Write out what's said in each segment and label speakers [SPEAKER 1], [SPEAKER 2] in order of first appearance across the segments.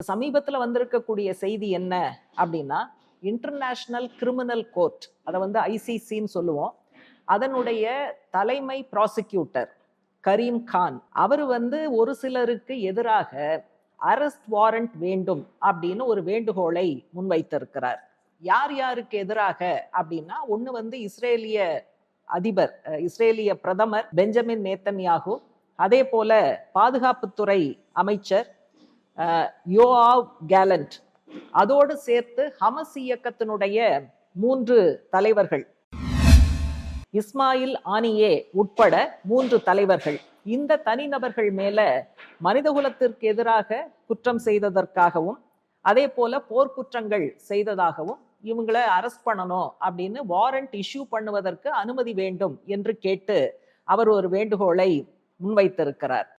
[SPEAKER 1] சமீபத்தில் வந்திருக்கக்கூடிய செய்தி என்ன அப்படின்னா இன்டர்நேஷ்னல் கிரிமினல் கோர்ட் அதை வந்து ஐசிசின்னு சொல்லுவோம். அதனுடைய தலைமை ப்ராசிக்யூட்டர் கரீம் கான் அவர் வந்து ஒரு சிலருக்கு எதிராக அரெஸ்ட் வாரண்ட் வேண்டும் அப்படின்னு ஒரு வேண்டுகோளை முன்வைத்திருக்கிறார். யார் யாருக்கு எதிராக அப்படின்னா ஒன்று வந்து இஸ்ரேலிய அதிபர் இஸ்ரேலிய பிரதமர் பெஞ்சமின் நேத்தன்யாகு அதே போல பாதுகாப்புத்துறை அமைச்சர் யோஆவ் கேலண்ட். அதோடு சேர்த்து ஹமஸ் இயக்கத்தினுடைய மூன்று தலைவர்கள். இஸ்மாயில் ஆனியே உட்பட மூன்று தலைவர்கள். இந்த தனிநபர்கள் மேல மனிதகுலத்திற்கு எதிராக குற்றம் செய்ததற்காகவும் அதே போல போர்க்குற்றங்கள் செய்ததாகவும் இவங்களை அரெஸ்ட் பண்ணணும் அப்படின்னு வாரண்ட் இஷ்யூ பண்ணுவதற்கு அனுமதி வேண்டும் என்று கேட்டு அவர் ஒரு வேண்டுகோளை முன்வைத்திருக்கிறார்.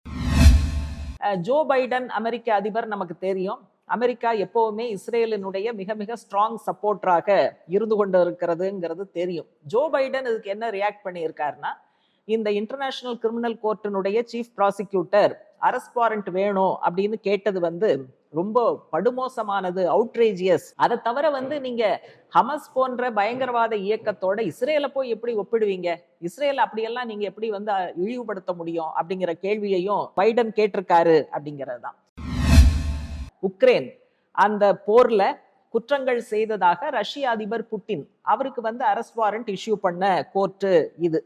[SPEAKER 1] ஜோ பைடன் அமெரிக்க அதிபர் நமக்கு தெரியும். அமெரிக்கா எப்போவுமே இஸ்ரேலினுடைய மிக மிக ஸ்ட்ராங் சப்போர்ட்டராக இருந்து கொண்டு இருக்கிறதுங்கிறது தெரியும். ஜோ பைடன் இதுக்கு என்ன ரியாக்ட் பண்ணியிருக்காருன்னா இந்த இன்டர்நேஷனல் கிரிமினல் கோர்ட்டினுடைய சீஃப் ப்ராசிக்யூட்டர் அரெஸ்ட் வாரண்ட் வேணும் அப்படின்னு கேட்டது வந்து ரொம்ப படுமோசமானது அவுட்ரேஜியஸ் அதை தவிர வந்து நீங்க ஹமஸ் போன்ற பயங்கரவாத இயக்கத்தோட இஸ்ரேலை போய் எப்படி ஒப்பிடுவீங்க? இஸ்ரேல் அப்படியெல்லாம் நீங்க எப்படி வந்து இழிவுபடுத்த முடியும் அப்படிங்கிற கேள்வியையும் பைடன் கேட்டிருக்காரு அப்படிங்கிறது தான். உக்ரைன் அந்த போர்ல குற்றங்கள் செய்ததாக ரஷ்ய அதிபர் புட்டின் அவருக்கு வந்து அரெஸ்ட் வாரண்ட் இஷ்யூ பண்ண கோர்ட்டு இது.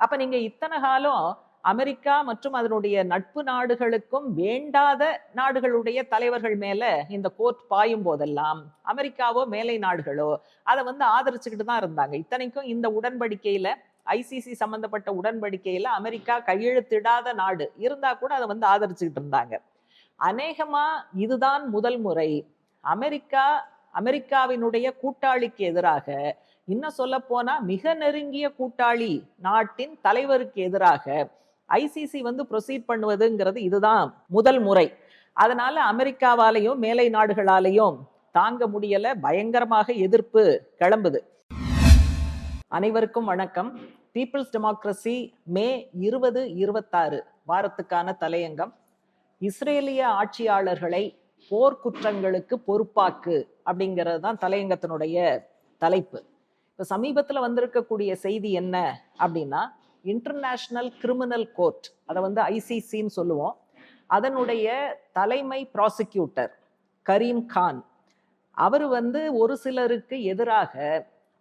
[SPEAKER 1] அப்ப நீங்க இத்தனை காலம் அமெரிக்கா மற்றும் அதனுடைய நட்பு நாடுகளுக்கும் வேண்டாத நாடுகளுடைய தலைவர்கள் மேல இந்த கோர்ட் பாயும் போதெல்லாம் அமெரிக்காவோ மேலை நாடுகளோ அதை வந்து ஆதரிச்சுக்கிட்டு தான் இருந்தாங்க. இத்தனைக்கும் இந்த உடன்படிக்கையில ஐசிசி சம்பந்தப்பட்ட உடன்படிக்கையில அமெரிக்கா கையெழுத்திடாத நாடு. இருந்தா கூட அதை வந்து ஆதரிச்சுக்கிட்டு இருந்தாங்க. அநேகமா இதுதான் முதல் முறை. அமெரிக்கா அமெரிக்காவினுடைய கூட்டாளிக்கு எதிராக இன்னும் சொல்ல போனா மிக நெருங்கிய கூட்டாளி நாட்டின் தலைவருக்கு எதிராக ஐசிசி வந்து ப்ரொசீட் பண்ணுவதுங்கிறது இதுதான் முதல் முறை. அதனால அமெரிக்காவாலையும் மேலை நாடுகளாலையும் தாங்க முடியல பயங்கரமாக எதிர்ப்பு கிளம்புது. அனைவருக்கும் வணக்கம். பீப்புள்ஸ் டெமோக்ரஸி மே இருபது இருபத்தாறு வாரத்துக்கான தலையங்கம். இஸ்ரேலிய ஆட்சியாளர்களை போர்க்குற்றங்களுக்கு பொறுப்பாக்கு அப்படிங்கிறது தான் தலையங்கத்தினுடைய தலைப்பு. இப்போ சமீபத்தில் வந்திருக்கக்கூடிய செய்தி என்ன அப்படின்னா இன்டர்நேஷ்னல் கிரிமினல் கோர்ட் அதை வந்து ஐசிசின்னு சொல்லுவோம். அதனுடைய தலைமை ப்ராசிக்யூட்டர் கரீம் கான் அவர் வந்து ஒரு சிலருக்கு எதிராக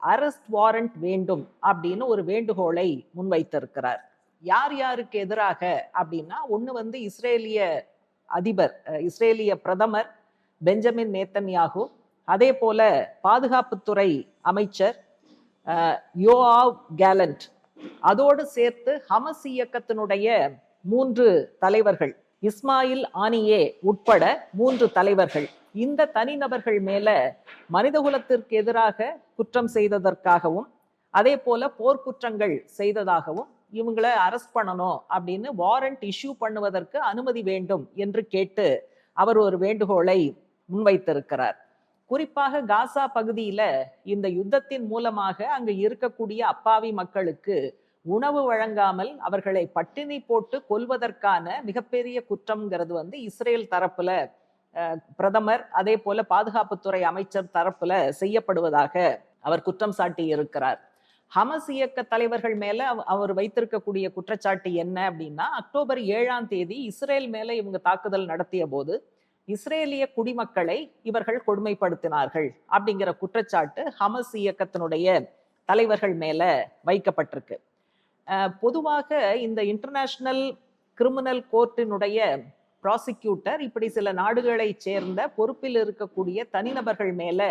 [SPEAKER 1] அரெஸ்ட் வாரண்ட் வேண்டும் அப்படின்னு ஒரு வேண்டுகோளை முன்வைத்திருக்கிறார். யார் யாருக்கு எதிராக அப்படின்னா ஒன்று வந்து இஸ்ரேலிய அதிபர் இஸ்ரேலிய பிரதமர் பெஞ்சமின் நேத்தன்யாகு. அதே போல பாதுகாப்புத்துறை அமைச்சர் யோ யோஆவ் கேலண்ட். அதோடு சேர்த்து ஹமஸ் இயக்கத்தினுடைய மூன்று தலைவர்கள் இஸ்மாயில் ஆனியே உட்பட மூன்று தலைவர்கள். இந்த தனிநபர்கள் மேல மனிதகுலத்திற்கு எதிராக குற்றம் செய்ததற்காகவும் அதே போல போர்க்குற்றங்கள் செய்ததாகவும் இவங்களை அரெஸ்ட் பண்ணணும் அப்படின்னு வாரண்ட் இஷ்யூ பண்ணுவதற்கு அனுமதி வேண்டும் என்று கேட்டு அவர் ஒரு வேண்டுகோளை முன்வைத்திருக்கிறார். குறிப்பாக காசா பகுதியில இந்த யுத்தத்தின் மூலமாக அங்கு இருக்கக்கூடிய அப்பாவி மக்களுக்கு உணவு வழங்காமல் அவர்களை பட்டினி போட்டு கொல்வதற்கான மிகப்பெரிய குற்றம்ங்கிறது வந்து இஸ்ரேல் தரப்புல பிரதமர் அதே போல பாதுகாப்புத்துறை அமைச்சர் தரப்புல செய்யப்படுவதாக அவர் குற்றம் சாட்டி இருக்கிறார் ஹமஸ் இயக்க தலைவர்கள் மேல அவ- அவர் வைத்திருக்கக்கூடிய குற்றச்சாட்டு என்ன அப்படின்னா அக்டோபர் ஏழாம் தேதி இஸ்ரேல் மேல இவங்க தாக்குதல் நடத்திய போது இஸ்ரேலிய குடிமக்களை இவர்கள் கொடுமைப்படுத்தினார்கள் அப்படிங்கிற குற்றச்சாட்டு ஹமஸ் இயக்கத்தினுடைய தலைவர்கள் மேல வைக்கப்பட்டிருக்கு. பொதுவாக இந்த இன்டர்நேஷனல் கிரிமினல் கோர்ட்டினுடைய ப்ராசிக்யூட்டர் இப்படி சில நாடுகளைச் சேர்ந்த பொறுப்பில் இருக்கக்கூடிய தனிநபர்கள் மேல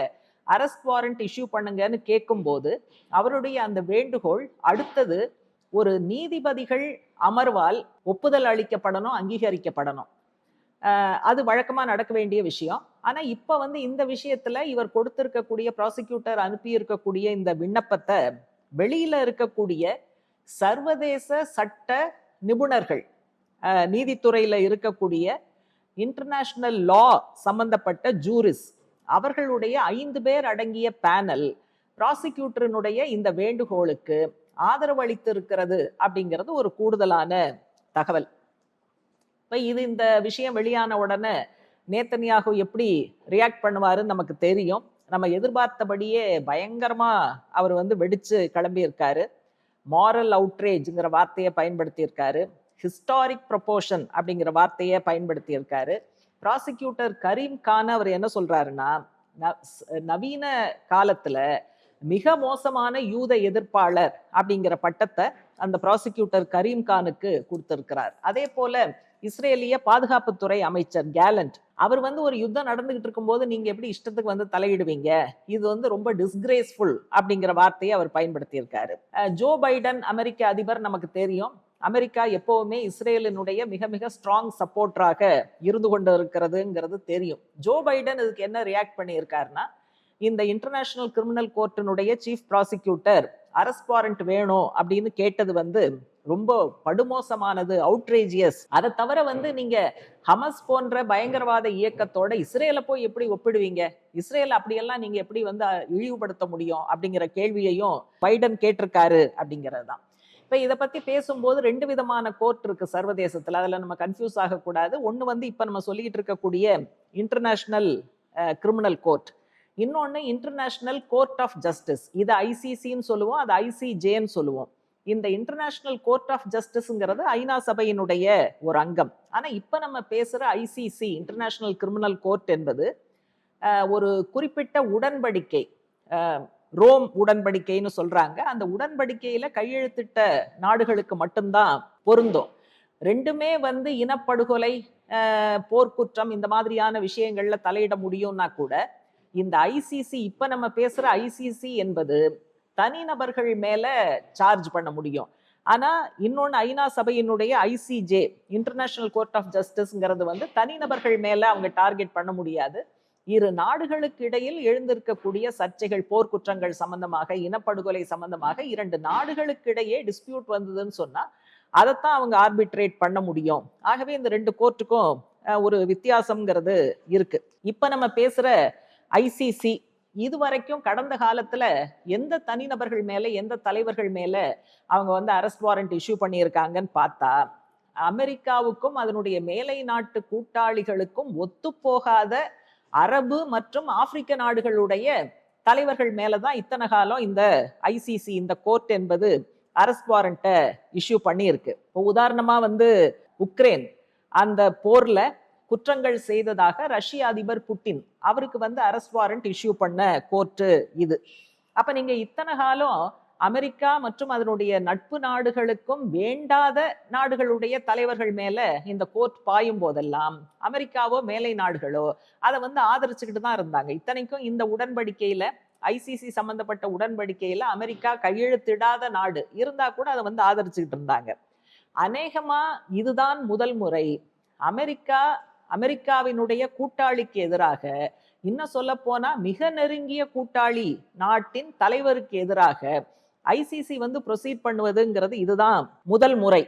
[SPEAKER 1] அரெஸ்ட் வாரண்ட் இஷ்யூ பண்ணுங்கன்னு கேட்கும்போது அவருடைய அந்த வேண்டுகோள் அடுத்தது ஒரு நீதிபதிகள் அமர்வால் ஒப்புதல் அளிக்கப்படணும் அங்கீகரிக்கப்படணும். அது வழக்கமாக நடக்க வேண்டிய விஷயம். ஆனால் இப்போ வந்து இந்த விஷயத்தில் இவர் கொடுத்திருக்கக்கூடிய ப்ராசிக்யூட்டர் அனுப்பியிருக்கக்கூடிய இந்த விண்ணப்பத்தை வெளியில் இருக்கக்கூடிய சர்வதேச சட்ட நிபுணர்கள் நீதித்துறையில் இருக்கக்கூடிய இன்டர்நேஷ்னல் லா சம்பந்தப்பட்ட ஜூரிஸ் அவர்களுடைய ஐந்து பேர் அடங்கிய பேனல் ப்ராசிக்யூட்டரினுடைய இந்த வேண்டுகோளுக்கு ஆதரவு அளித்திருக்கிறது அப்படிங்கிறது ஒரு கூடுதலான தகவல். இப்போ இது இந்த விஷயம் வெளியான உடனே நேத்தனியாகு எப்படி ரியாக்ட் பண்ணுவாருன்னு நமக்கு தெரியும். நம்ம எதிர்பார்த்தபடியே பயங்கரமாக அவர் வந்து வெடித்து கிளம்பியிருக்காரு. மாரல் அவுட்ரேஜ்ங்கிற வார்த்தையை பயன்படுத்தியிருக்காரு. ஹிஸ்டாரிக் ப்ரொபோஷன் அப்படிங்கிற வார்த்தையை பயன்படுத்தியிருக்காரு. ப்ராசிக்யூட்டர் கரீம் கான் அவர் என்ன சொல்கிறாருன்னா ந- நவீன காலத்தில் மிக மோசமான யூத எதிர்ப்பாளர் அப்படிங்கிற பட்டத்தை அந்த ப்ராசிக்யூட்டர் கரீம் கானுக்கு கொடுத்துருக்கிறார். அதே போல இஸ்ரேலிய பாதுகாப்புத்துறை அமைச்சர் கேலண்ட் அவர் வந்து ஒரு யுத்தம் நடந்துகிட்டு இருக்கும்போது நீங்க எப்படி இஷ்டத்துக்கு வந்து தலையிடுவீங்க? இது வந்து ரொம்ப டிஸ்கிரேஸ்ஃபுல் அப்படிங்கிற வார்த்தையை அவர் பயன்படுத்தியிருக்காரு. ஜோ பைடன் அமெரிக்க அதிபர் நமக்கு தெரியும். அமெரிக்கா எப்பவுமே இஸ்ரேலினுடைய மிக மிக ஸ்ட்ராங் சப்போர்ட்டராக இருந்து கொண்டு இருக்கிறதுங்கிறது தெரியும். ஜோ பைடன் இதுக்கு என்ன ரியாக்ட் பண்ணியிருக்காருன்னா இந்த இன்டர்நேஷனல் கிரிமினல் கோர்ட்டினுடைய சீஃப் ப்ராசிக்யூட்டர் அரெஸ்ட் வாரண்ட் வேணும் அப்படின்னு கேட்டது வந்து ரொம்ப படுமோசமானது அவுட்ரேஜியஸ் அதை தவிர வந்து நீங்க ஹமஸ் போன்ற பயங்கரவாத இயக்கத்தோட இஸ்ரேலை போய் எப்படி ஒப்பிடுவீங்க? இஸ்ரேல் அப்படியெல்லாம் நீங்க எப்படி வந்து இழிவுபடுத்த முடியும் அப்படிங்கிற கேள்வியையும் பைடன் கேட்டிருக்காரு அப்படிங்கிறது தான். இப்போ இதை பற்றி பேசும்போது ரெண்டு விதமான கோர்ட் இருக்கு சர்வதேசத்தில். அதில் நம்ம கன்ஃபியூஸ் ஆகக்கூடாது. ஒன்று வந்து இப்போ நம்ம சொல்லிக்கிட்டு இருக்கக்கூடிய இன்டர்நேஷ்னல் கிரிமினல் கோர்ட் இன்னொன்று இன்டர்நேஷ்னல் கோர்ட் ஆஃப் ஜஸ்டிஸ் இது ஐசிசின்னு சொல்லுவோம் அது ஐசிஜேன்னு சொல்லுவோம். இந்த இன்டர்நேஷ்னல் கோர்ட் ஆஃப் ஜஸ்டிஸ்ங்கிறது ஐநா சபையினுடைய ஒரு அங்கம். ஆனால் இப்போ நம்ம பேசுகிற ஐசிசி இன்டர்நேஷ்னல் கிரிமினல் கோர்ட் என்பது ஒரு குறிப்பிட்ட உடன்படிக்கை ரோம் உடன்படிக்கைன்னு சொல்கிறாங்க அந்த உடன்படிக்கையில் கையெழுத்திட்ட நாடுகளுக்கு மட்டும்தான் பொருந்தும். ரெண்டுமே வந்து இனப்படுகொலை போர்க்குற்றம் இந்த மாதிரியான விஷயங்களில் தலையிட முடியும்னா கூட இந்த ஐசிசி இப்ப நம்ம பேசுற ஐசிசி என்பது தனிநபர்கள் மேல சார்ஜ் பண்ண முடியும். ஆனா இன்னொன்னு ஐநா சபையினுடைய ஐசிஜே இன்டர்நேஷனல் கோர்ட் ஆஃப் ஜஸ்டிஸ்ங்கிறது வந்து தனிநபர்கள் மேல அவங்க டார்கெட் பண்ண முடியாது. இரு நாடுகளுக்கு இடையில் எழுந்திருக்கக்கூடிய சர்ச்சைகள் போர்க்குற்றங்கள் சம்பந்தமாக இனப்படுகொலை சம்பந்தமாக இரண்டு நாடுகளுக்கு இடையே டிஸ்பியூட் வந்ததுன்னு சொன்னா அதைத்தான் அவங்க ஆர்பிட்ரேட் பண்ண முடியும். ஆகவே இந்த ரெண்டு கோர்ட்டுக்கும் ஒரு வித்தியாசம்ங்கிறது இருக்கு. இப்ப நம்ம பேசுற ஐசிசி இதுவரைக்கும் கடந்த காலத்துல எந்த தனிநபர்கள் மேல எந்த தலைவர்கள் மேல அவங்க வந்து அரெஸ்ட் வாரண்ட் இஷ்யூ பண்ணியிருக்காங்கன்னு பார்த்தா அமெரிக்காவுக்கும் அதனுடைய மேலை நாட்டு கூட்டாளிகளுக்கும் ஒத்துப்போகாத அரபு மற்றும் ஆப்பிரிக்க நாடுகளுடைய தலைவர்கள் மேலதான் இத்தனை காலம் இந்த ஐசிசி இந்த கோர்ட் என்பது அரெஸ்ட் வாரண்ட்டை இஷ்யூ பண்ணியிருக்கு. இப்போ உதாரணமா வந்து உக்ரைன் அந்த போர்ல குற்றங்கள் செய்ததாக ரஷ்ய அதிபர் புட்டின் அவருக்கு வந்து அரெஸ்ட் வாரண்ட் இஷ்யூ பண்ண கோர்ட்டு இது. அப்ப நீங்க இத்தனை காலம் அமெரிக்கா மற்றும் அதனுடைய நட்பு நாடுகளுக்கும் வேண்டாத நாடுகளுடைய தலைவர்கள் மேல இந்த கோர்ட் பாயும் போதெல்லாம் அமெரிக்காவோ மேலை நாடுகளோ அதை வந்து ஆதரிச்சுக்கிட்டு தான் இருந்தாங்க. இத்தனைக்கும் இந்த உடன்படிக்கையில ஐசிசி சம்பந்தப்பட்ட உடன்படிக்கையில அமெரிக்கா கையெழுத்திடாத நாடு இருந்தா கூட அதை வந்து ஆதரிச்சுக்கிட்டு இருந்தாங்க. அநேகமா இதுதான் முதல் முறை அமெரிக்கா அமெரிக்காவினுடைய கூட்டாளிக்கு எதிராக இன்னும் சொல்ல போனா மிக நெருங்கிய கூட்டாளி நாட்டின் தலைவருக்கு எதிராக ஐசிசி வந்து ப்ரொசீட் பண்ணுவதுங்கிறது இதுதான் முதல் முறை.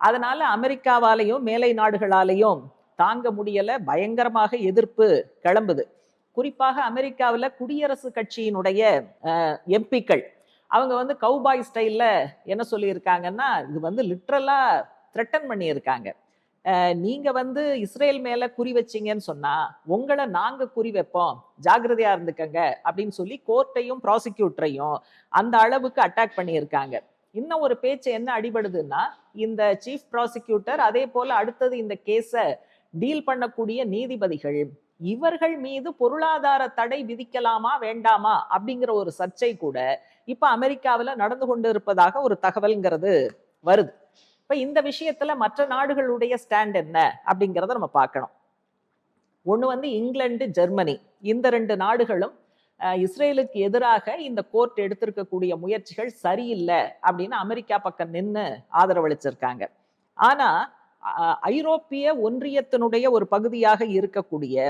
[SPEAKER 1] அதனால அமெரிக்காவாலையும் மேலை நாடுகளாலையும் தாங்க முடியல பயங்கரமாக எதிர்ப்பு கிளம்புது. குறிப்பாக அமெரிக்காவில் குடியரசு கட்சியினுடைய எம்பிக்கள் அவங்க வந்து கவுபாய் ஸ்டைலில் என்ன சொல்லியிருக்காங்கன்னா இது வந்து லிட்ரலாக த்ரெட்டன் பண்ணியிருக்காங்க. நீங்க வந்து இஸ்ரேல் மேல குறி வச்சீங்கன்னு சொன்னா உங்களை நாங்க குறி வைப்போம். ஜாகிரதையா இருந்துக்கங்க அப்படின்னு சொல்லி கோர்ட்டையும் ப்ராசிக்யூட்டரையும் அந்த அளவுக்கு அட்டாக் பண்ணியிருக்காங்க. இன்னும் ஒரு பேச்சு என்ன அடிபடுதுன்னா இந்த சீஃப் ப்ராசிக்யூட்டர் அதே போல அடுத்தது இந்த கேஸை டீல் பண்ணக்கூடிய நீதிபதிகள் இவர்கள் மீது பொருளாதார தடை விதிக்கலாமா வேண்டாமா அப்படிங்கிற ஒரு சர்ச்சை கூட இப்ப அமெரிக்காவில் நடந்து கொண்டு இருப்பதாக ஒரு தகவல்ங்கிறது வருது. இப்ப இந்த விஷயத்துல மற்ற நாடுகளுடைய ஸ்டாண்ட் என்ன? அப்படிங்கிறத நம்ம பார்க்கணும். ஒன்று வந்து இங்கிலாந்து ஜெர்மனி. இந்த ரெண்டு நாடுகளும் இஸ்ரேலுக்கு எதிராக இந்த கோர்ட் எடுத்திருக்கக்கூடிய முயற்சிகள் சரியில்லை அப்படின்னு அமெரிக்கா பக்கம் நின்று ஆதரவளிச்சிருக்காங்க. ஆனால் ஐரோப்பிய ஒன்றியத்தினுடைய ஒரு பகுதியாக இருக்கக்கூடிய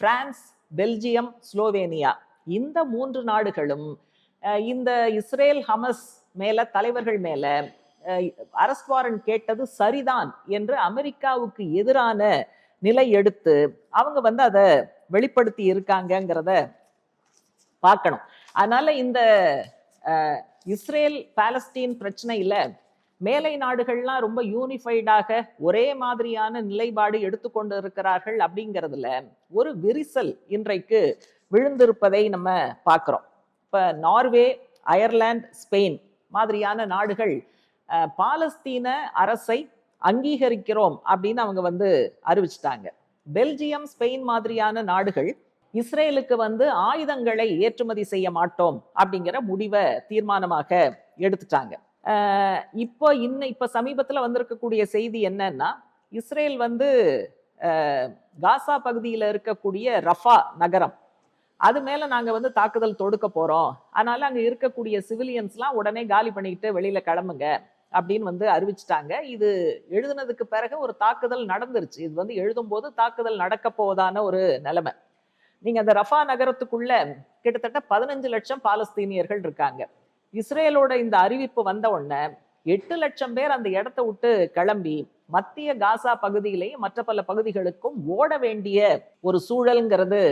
[SPEAKER 1] பிரான்ஸ் பெல்ஜியம் ஸ்லோவேனியா இந்த மூன்று நாடுகளும் இந்த இஸ்ரேல் ஹமஸ் மேல தலைவர்கள் மேல அரஸ்ட் வாரண்ட் கேட்டது சரிதான் என்று அமெரிக்காவுக்கு எதிரான நிலை எடுத்து அவங்க வந்து அதை வெளிப்படுத்தி இருக்காங்கங்கிறத பார்க்கணும். அதனால இந்த இஸ்ரேல் பாலஸ்தீன் பிரச்சனையில மேலை நாடுகள்லாம் ரொம்ப யூனிஃபைடாக ஒரே மாதிரியான நிலைப்பாடு எடுத்துக்கொண்டு இருக்கிறார்கள் அப்படிங்கிறதுல ஒரு விரிசல் இன்றைக்கு விழுந்திருப்பதை நம்ம பார்க்குறோம். இப்போ நார்வே அயர்லாந்து ஸ்பெயின் மாதிரியான நாடுகள் பாலஸ்தீன அரசை அங்கீகரிக்கிறோம் அப்படின்னு அவங்க வந்து அறிவிச்சிட்டாங்க. பெல்ஜியம் ஸ்பெயின் மாதிரியான நாடுகள் இஸ்ரேலுக்கு வந்து ஆயுதங்களை ஏற்றுமதி செய்ய மாட்டோம் அப்படிங்கிற முடிவை தீர்மானமாக எடுத்துட்டாங்க. இப்போ இன்ன இப்போ சமீபத்தில் வந்திருக்கக்கூடிய செய்தி என்னன்னா இஸ்ரேல் வந்து காசா பகுதியில் இருக்கக்கூடிய ரஃபா நகரம். அது மேலே நாங்கள் வந்து தாக்குதல் தொடுக்க போகிறோம் அதனால் அங்கே இருக்கக்கூடிய சிவிலியன்ஸ்லாம் உடனே காலி பண்ணிக்கிட்டு வெளியில் கிளம்புங்க. அப்படின்னு வந்து அறிவிச்சிட்டாங்க. இது எழுதுனதுக்கு பிறகு ஒரு தாக்குதல் நடந்துருச்சு. இது வந்து எழுதும்போது தாக்குதல் நடக்க போவதான ஒரு நிலைமை. நீங்க அந்த ரஃபா நகரத்துக்குள்ள கிட்டத்தட்ட பதினஞ்சு லட்சம் பாலஸ்தீனியர்கள் இருக்காங்க. இஸ்ரேலோட இந்த அறிவிப்பு வந்த உடனே எட்டு லட்சம் பேர் அந்த இடத்த விட்டு கிளம்பி மத்திய காசா பகுதியிலேயும் மற்ற பல பகுதிகளுக்கும் ஓட வேண்டிய ஒரு சூழல்ங்கிறது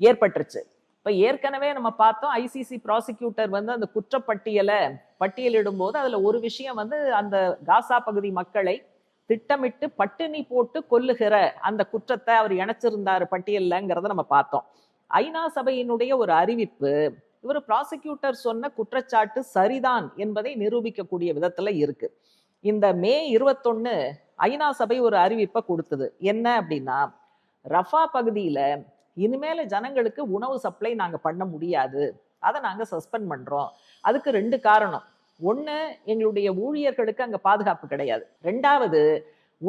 [SPEAKER 1] ஏற்பட்டுருச்சு. இப்ப ஏற்கனவே நம்ம பார்த்தோம் ஐசிசி ப்ராசிக்யூட்டர் வந்து அந்த குற்றப்பட்டியலை பட்டியலிடும் போது அதுல ஒரு விஷயம் வந்து அந்த காசா பகுதி மக்களை திட்டமிட்டு பட்டினி போட்டு கொல்லுகிற அந்த குற்றத்தை அவர் இணைச்சிருந்தாரு பட்டியலங்கிறத நம்ம பார்த்தோம். ஐநா சபையினுடைய ஒரு அறிவிப்பு இவர் ப்ராசிக்யூட்டர் சொன்ன குற்றச்சாட்டு சரிதான் என்பதை நிரூபிக்கக்கூடிய விதத்துல இருக்கு. இந்த மே இருபத்தொன்னு ஐநா சபை ஒரு அறிவிப்பை கொடுத்தது. என்ன அப்படின்னா ரஃபா பகுதியில இனிமேல ஜனங்களுக்கு உணவு சப்ளை நாங்க பண்ண முடியாது. அதை நாங்க சஸ்பெண்ட் பண்றோம். அதுக்கு ரெண்டு காரணம். ஒன்று எங்களுடைய ஊழியர்களுக்கு அங்கே பாதுகாப்பு கிடையாது. ரெண்டாவது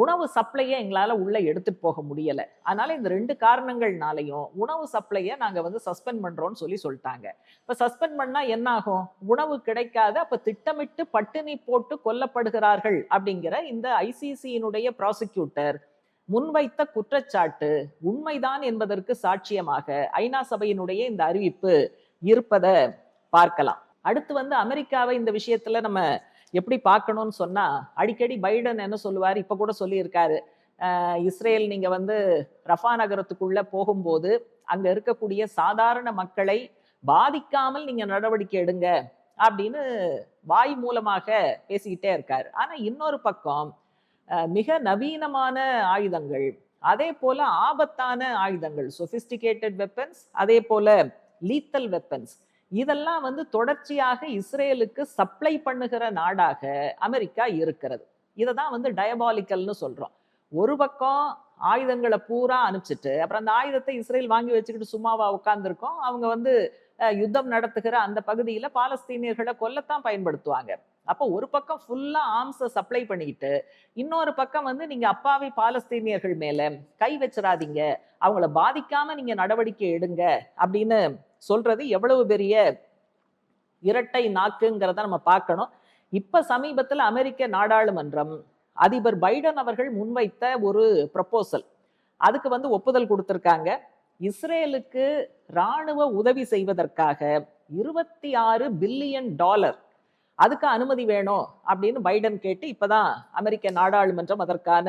[SPEAKER 1] உணவு சப்ளையை எங்களால் உள்ளே எடுத்துகிட்டு போக முடியலை. அதனால் இந்த ரெண்டு காரணங்கள்னாலையும் உணவு சப்ளையை நாங்கள் வந்து சஸ்பெண்ட் பண்ணுறோன்னு சொல்லி சொல்லிட்டாங்க. இப்போ சஸ்பெண்ட் பண்ணால் என்ன ஆகும்? உணவு கிடைக்காது அப்போ திட்டமிட்டு பட்டினி போட்டு கொல்லப்படுகிறார்கள் அப்படிங்கிற இந்த ஐசிசியினுடைய ப்ராசிக்யூட்டர் முன்வைத்த குற்றச்சாட்டு உண்மைதான் என்பதற்கு சாட்சியமாக ஐநா சபையினுடைய இந்த அறிவிப்பு இருப்பதை பார்க்கலாம். அடுத்து வந்து அமெரிக்காவை இந்த விஷயத்துல நம்ம எப்படி பார்க்கணும்னு சொன்னா அடிக்கடி பைடன் என்ன சொல்லுவார்? இப்ப கூட சொல்லியிருக்காரு. இஸ்ரேல் நீங்க வந்து ரஃபா நகரத்துக்குள்ள போகும்போது அங்க இருக்கக்கூடிய சாதாரண மக்களை பாதிக்காமல் நீங்க நடவடிக்கை எடுங்க அப்படின்னு வாய் மூலமாக பேசிக்கிட்டே இருக்காரு. ஆனா இன்னொரு பக்கம் மிக நவீனமான ஆயுதங்கள் அதே போல ஆபத்தான ஆயுதங்கள் சொபிஸ்டிகேட்டட் வெப்பன்ஸ் அதே போல லீத்தல் வெப்பன்ஸ் இதெல்லாம் வந்து தொடர்ச்சியாக இஸ்ரேலுக்கு சப்ளை பண்ணுகிற நாடாக அமெரிக்கா இருக்கிறது. இதை தான் வந்து டயபாலிக்கல்னு சொல்றோம். ஒரு பக்கம் ஆயுதங்களை பூரா அனுப்பிச்சிட்டு அப்புறம் அந்த ஆயுதத்தை இஸ்ரேல் வாங்கி வச்சுக்கிட்டு சும்மாவா உட்காந்துருக்கோம் அவங்க வந்து அஹ், யுத்தம் நடத்துகிற அந்த பகுதியில பாலஸ்தீனியர்களை கொல்லத்தான் பயன்படுத்துவாங்க. அப்போ ஒரு பக்கம் ஃபுல்லா ஆர்ம்ஸை சப்ளை பண்ணிக்கிட்டு இன்னொரு பக்கம் வந்து நீங்க அப்பாவி பாலஸ்தீனியர்கள் மேல கை வச்சிடாதீங்க அவங்கள பாதிக்காம நீங்க நடவடிக்கை எடுங்க அப்படின்னு சொல்றது எவ்வளவு பெரிய இரட்டை நாக்குங்கிறத நம்ம பார்க்கணும். இப்ப சமீபத்தில் அமெரிக்க நாடாளுமன்றம் அதிபர் பைடன் அவர்கள் முன்வைத்த ஒரு ப்ரப்போசல் அதுக்கு வந்து ஒப்புதல் கொடுத்திருக்காங்க. இஸ்ரேலுக்கு ராணுவ உதவி செய்வதற்காக இருபத்தி ஆறு பில்லியன் டாலர். அதுக்கு அனுமதி வேணும் அப்படின்னு பைடன் கேட்டு இப்போதான் அமெரிக்க நாடாளுமன்றம் அதற்கான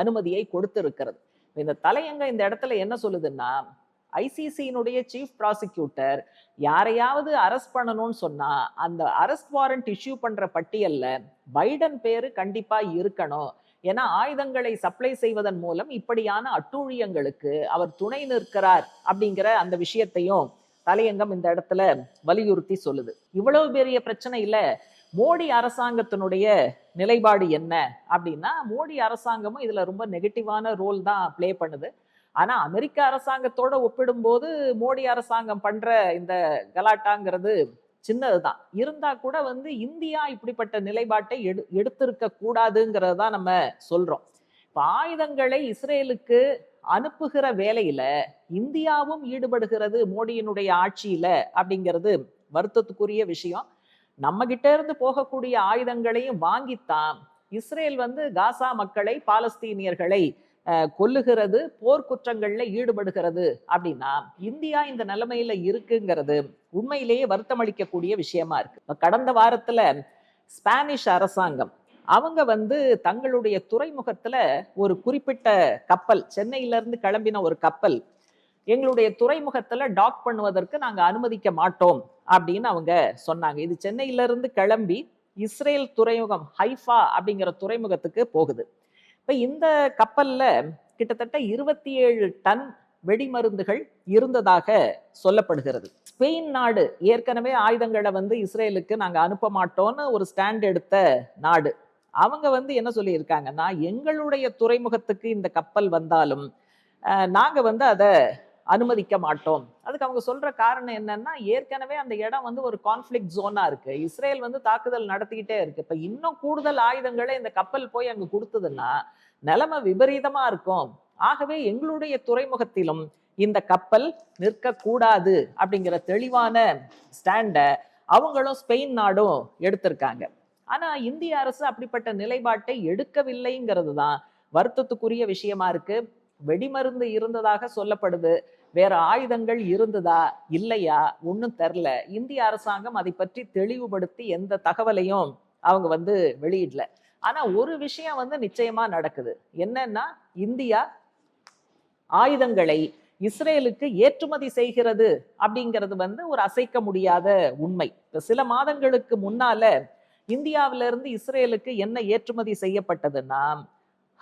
[SPEAKER 1] அனுமதியை கொடுத்திருக்கிறது. இந்த தலையங்க இந்த இடத்துல என்ன சொல்லுதுன்னா ஐசிசியினுடைய சீஃப் ப்ராசிக்யூட்டர் யாரையாவது அரெஸ்ட் பண்ணணும்னு சொன்னா அந்த அரெஸ்ட் வாரண்ட் இஷ்யூ பண்ற பட்டியல்ல பைடன் பேரு கண்டிப்பா இருக்கணும். ஏன்னா ஆயுதங்களை சப்ளை செய்வதன் மூலம் இப்படியான அட்டூழியங்களுக்கு அவர் துணை நிற்கிறார் அப்படிங்கிற அந்த விஷயத்தையும் தலையங்கம் இந்த இடத்துல வலியுறுத்தி சொல்லுது. இவ்வளவு பெரிய பிரச்சனை இல்ல. மோடி அரசாங்கத்தினுடைய நிலைப்பாடு என்ன அப்படின்னா மோடி அரசாங்கமும் இதுல ரொம்ப நெகட்டிவான ரோல் தான் ப்ளே பண்ணுது. ஆனா அமெரிக்க அரசாங்கத்தோட ஒப்பிடும்போது மோடி அரசாங்கம் பண்ற இந்த கலாட்டாங்கிறது சின்னதுதான். இருந்தா கூட வந்து இந்தியா இப்படிப்பட்ட நிலைப்பாட்டை எடு எடுத்திருக்க கூடாதுங்கிறது தான் நம்ம சொல்றோம். இப்போ ஆயுதங்களை இஸ்ரேலுக்கு அனுப்புகிற வேலையில இந்தியாவும் ஈடுபடுகிறது மோடியினுடைய ஆட்சியில அப்படிங்கிறது வருத்தத்துக்குரிய விஷயம். நம்ம கிட்ட இருந்து போகக்கூடிய ஆயுதங்களையும் வாங்கித்தான் இஸ்ரேல் வந்து காசா மக்களை பாலஸ்தீனியர்களை கொல்லுகிறது போர்க்குற்றங்கள்ல ஈடுபடுகிறது. அப்படின்னா இந்தியா இந்த நிலைமையில இருக்குங்கிறது உண்மையிலேயே வருத்தமளிக்கக்கூடிய விஷயமா இருக்கு. இப்போ கடந்த வாரத்துல ஸ்பானிஷ் அரசாங்கம் அவங்க வந்து தங்களுடைய துறைமுகத்துல ஒரு குறிப்பிட்ட கப்பல் சென்னையில இருந்து கிளம்பின ஒரு கப்பல் எங்களுடைய துறைமுகத்துல டாக் பண்ணுவதற்கு நாங்க அனுமதிக்க மாட்டோம் அப்படின்னு அவங்க சொன்னாங்க. இது சென்னையில இருந்து கிளம்பி இஸ்ரேல் துறைமுகம் ஹைஃபா அப்படிங்கிற துறைமுகத்துக்கு போகுது. இப்போ இந்த கப்பலில் கிட்டத்தட்ட இருபத்தி ஏழு டன் வெடிமருந்துகள் இருந்ததாக சொல்லப்படுகிறது. ஸ்பெயின் நாடு ஏற்கனவே ஆயுதங்களை வந்து இஸ்ரேலுக்கு நாங்கள் அனுப்ப மாட்டோம்னு ஒரு ஸ்டாண்ட் எடுத்த நாடு. அவங்க வந்து என்ன சொல்லியிருக்காங்கன்னா எங்களுடைய துறைமுகத்துக்கு இந்த கப்பல் வந்தாலும் நாங்கள் வந்து அதை அனுமதிக்க மாட்டோம். அதுக்கு அவங்க சொல்ற காரணம் என்னன்னா ஏற்கனவே அந்த இடம் வந்து ஒரு கான்ஃபிளிக் ஜோனா இருக்கு. இஸ்ரேல் வந்து தாக்குதல் நடத்திக்கிட்டே இருக்கு. இப்ப இன்னும் கூடுதல் ஆயுதங்களை இந்த கப்பல் போய் அங்க கொடுத்ததுன்னா நிலைமை விபரீதமா இருக்கும். ஆகவே எங்களுடைய துறைமுகத்திலும் இந்த கப்பல் நிற்கக்கூடாது அப்படிங்கிற தெளிவான ஸ்டாண்டை அவங்களும் ஸ்பெயின் நாடும் எடுத்திருக்காங்க. ஆனா இந்திய அரசு அப்படிப்பட்ட நிலைப்பாட்டை எடுக்கவில்லைங்கிறது தான் வருத்தத்துக்குரிய விஷயமா இருக்கு. வெடிமருந்து இருந்ததாக சொல்லப்படுது. வேற ஆயுதங்கள் இருந்ததா இல்லையா? ஒன்றும் தெரில. இந்திய அரசாங்கம் அதை பற்றி தெளிவுபடுத்தி எந்த தகவலையும் அவங்க வந்து வெளியிடல. ஆனா ஒரு விஷயம் வந்து நிச்சயமா நடக்குது. என்னன்னா இந்தியா ஆயுதங்களை இஸ்ரேலுக்கு ஏற்றுமதி செய்கிறது அப்படிங்கிறது வந்து ஒரு அசைக்க முடியாத உண்மை. இப்போ சில மாதங்களுக்கு முன்னால இந்தியாவில இருந்து இஸ்ரேலுக்கு என்ன ஏற்றுமதி செய்யப்பட்டதுன்னா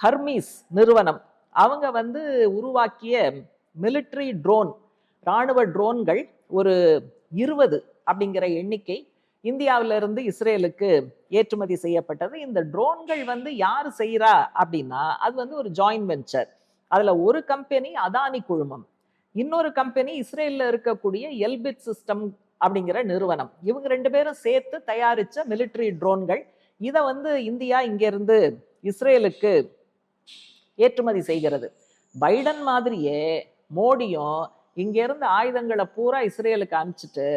[SPEAKER 1] ஹர்மீஸ் நிறுவனம். அவங்க வந்து உருவாக்கிய மிலிட்ரி ட்ரோன் ராணுவ ட்ரோன்கள் ஒரு இருபது அப்படிங்கிற எண்ணிக்கை இந்தியாவிலிருந்து இஸ்ரேலுக்கு ஏற்றுமதி செய்யப்பட்டது. இந்த ட்ரோன்கள் வந்து யார் செய்கிறா அப்படின்னா அது வந்து ஒரு ஜாயின்ட் வெஞ்சர் அதில் ஒரு கம்பெனி அதானி குழுமம் இன்னொரு கம்பெனி இஸ்ரேலில் இருக்கக்கூடிய எல்பிட் சிஸ்டம் அப்படிங்கிற நிறுவனம். இவங்க ரெண்டு பேரும் சேர்த்து தயாரித்த மிலிட்ரி ட்ரோன்கள் இதை வந்து இந்தியா இங்கேருந்து இஸ்ரேலுக்கு ஏற்றுமதி செய்கிறது. பைடன் மாதிரியே மோடியும் இங்கேருந்து ஆயுதங்களை பூரா இஸ்ரேலுக்கு அனுப்பிச்சிட்டு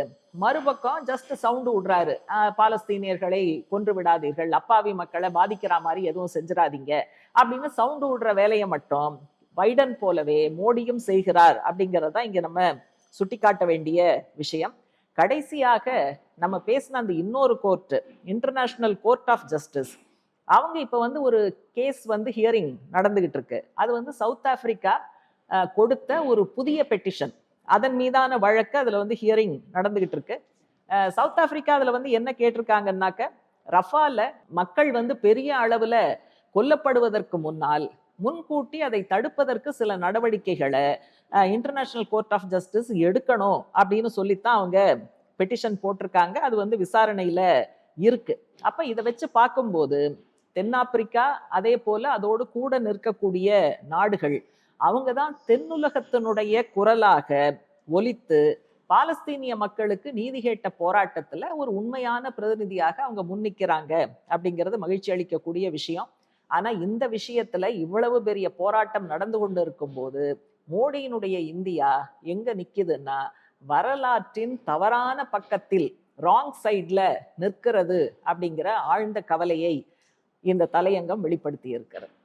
[SPEAKER 1] மறுபக்கம் ஜஸ்ட் சவுண்டு விடுறாரு. பாலஸ்தீனியர்களை கொன்று விடாதீர்கள். அப்பாவி மக்களை பாதிக்கிற மாதிரி எதுவும் செஞ்சிடாதீங்க. அப்படின்னு சவுண்டு விடுற வேலையை மட்டும் பைடன் போலவே மோடியும் செய்கிறார் அப்படிங்கிறதா இங்கே நம்ம சுட்டிக்காட்ட வேண்டிய விஷயம். கடைசியாக நம்ம பேசின அந்த இன்னொரு court international court of justice அவங்க இப்போ வந்து ஒரு கேஸ் வந்து ஹியரிங் நடந்துகிட்டு இருக்கு. அது வந்து சவுத் ஆப்பிரிக்கா கொடுத்த ஒரு புதிய பெட்டிஷன் அதன் மீதான வழக்கு அதில் வந்து ஹியரிங் நடந்துகிட்டு இருக்கு சவுத் ஆப்பிரிக்கா அதில் வந்து என்ன கேட்டிருக்காங்கன்னாக்க ரஃபால மக்கள் வந்து பெரிய அளவில் கொல்லப்படுவதற்கு முன்னால் முன்கூட்டி அதை தடுப்பதற்கு சில நடவடிக்கைகளை இன்டர்நேஷனல் கோர்ட் ஆஃப் ஜஸ்டிஸ் எடுக்கணும் அப்படின்னு சொல்லித்தான் அவங்க பெட்டிஷன் போட்டிருக்காங்க. அது வந்து விசாரணையில் இருக்கு. அப்போ இதை வச்சு பார்க்கும்போது தென்னாப்பிரிக்கா அதே போல அதோடு கூட நிற்கக்கூடிய நாடுகள் அவங்க தான் தென்னுலகத்தினுடைய குரலாக ஒலித்து பாலஸ்தீனிய மக்களுக்கு நீதி கேட்ட போராட்டத்தில் ஒரு உண்மையான பிரதிநிதியாக அவங்க முன்னிக்கிறாங்க அப்படிங்கிறது மகிழ்ச்சி அளிக்கக்கூடிய விஷயம். ஆனால் இந்த விஷயத்தில் இவ்வளவு பெரிய போராட்டம் நடந்து கொண்டு இருக்கும்போது மோடியினுடைய இந்தியா எங்கே நிற்கிதுன்னா வரலாற்றின் தவறான பக்கத்தில் ராங் சைடில் நிற்கிறது அப்படிங்கிற ஆழ்ந்த கவலையை இந்த தலையங்கம் வெளிப்படுத்தி இருக்கிறது